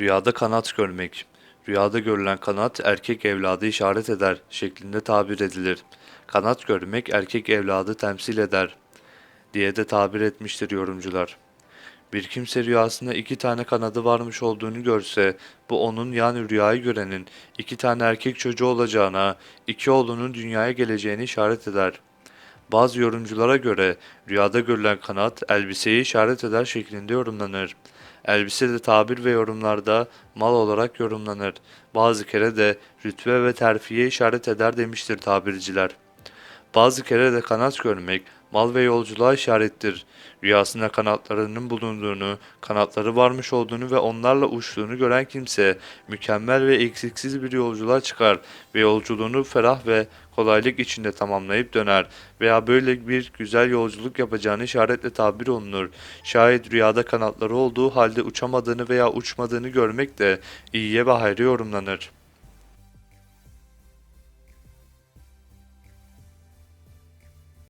Rüyada kanat görmek. Rüyada görülen kanat erkek evladı işaret eder şeklinde tabir edilir. Kanat görmek erkek evladı temsil eder diye de tabir etmiştir yorumcular. Bir kimse rüyasında iki tane kanadı varmış olduğunu görse, bu onun yani rüyayı görenin iki tane erkek çocuğu olacağına, iki oğlunun dünyaya geleceğini işaret eder. Bazı yorumculara göre rüyada görülen kanat elbiseyi işaret eder şeklinde yorumlanır. Elbise de tabir ve yorumlarda mal olarak yorumlanır. Bazı kere de rütbe ve terfiye işaret eder demiştir tabirciler. Bazı kere de kanat görmek mal ve yolculuğa işarettir. Rüyasında kanatlarının bulunduğunu, kanatları varmış olduğunu ve onlarla uçtuğunu gören kimse mükemmel ve eksiksiz bir yolculuğa çıkar ve yolculuğunu ferah ve kolaylık içinde tamamlayıp döner veya böyle bir güzel yolculuk yapacağını işaretle tabir olunur. Şayet rüyada kanatları olduğu halde uçamadığını veya uçmadığını görmek de iyiye ve hayra yorumlanır.